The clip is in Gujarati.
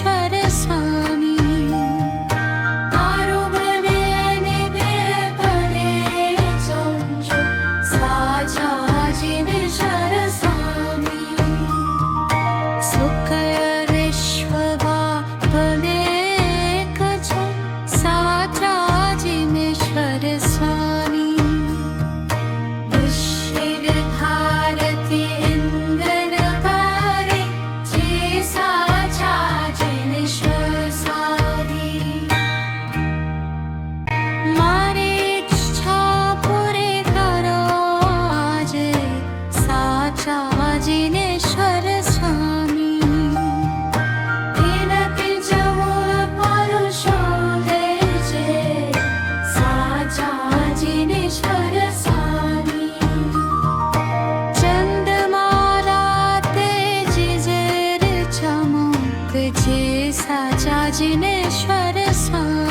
shredded. Krishna સાચા જીનેશ્વર સા